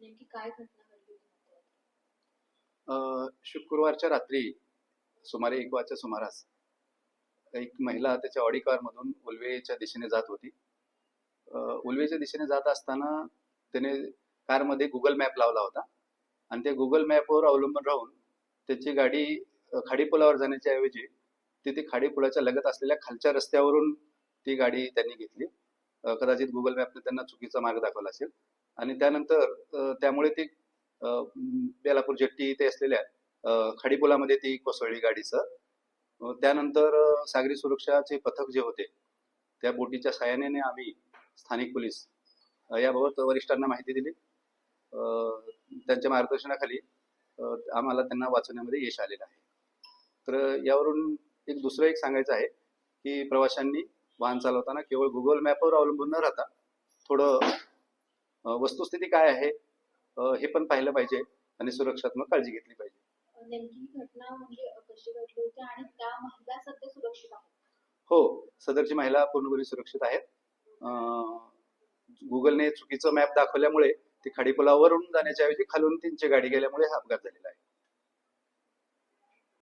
काय घटना घडली शुक्रवारच्या रात्री सुमारे एक वाजच्या सुमारास एक महिला त्याच्या ऑडी कारमधून उलवेच्या दिशेने जात होती. उलवेच्या दिशेने जात असताना त्याने कारमध्ये गुगल मॅप लावला होता आणि त्या गुगल मॅपवर अवलंबून राहून त्याची गाडी अ, खाडीपुलावर जाण्याच्या ऐवजी तिथे खाडीपुलाच्या लगत असलेल्या खालच्या रस्त्यावरून ती गाडी त्यांनी घेतली. कदाचित गुगल मॅपने त्यांना चुकीचा मार्ग दाखवला असेल. आणि त्यानंतर त्यामुळे ती बेलापूर जेट्टी इथे असलेल्या खाडीपुलामध्ये ती कोसळली गाडीचं. त्यानंतर सागरी सुरक्षाचे पथक जे होते त्या बोटीच्या सहाय्याने आम्ही स्थानिक पोलीस याबाबत वरिष्ठांना माहिती दिली. त्यांच्या मार्गदर्शनाखाली आम्हाला त्यांना वाचवण्यामध्ये यश आलेलं आहे. तर यावरून एक दुसरं एक सांगायचं आहे की प्रवाशांनी वाहन चालवताना केवळ गुगल मॅपवर अवलंबून न राहता थोडं वस्तुस्थिती काय आहे हे पण पाहिलं पाहिजे आणि सुरक्षात्मक काळजी घेतली पाहिजे. ही म्हणजे हो सदरची महिला पूर्णपणे सुरक्षित आहेत. गुगलने चुकीचं मॅप दाखवल्यामुळे ती खाडीपुलावरून जाण्याच्या ऐवजी खालून त्यांची गाडी गेल्यामुळे हा अपघात झालेला आहे.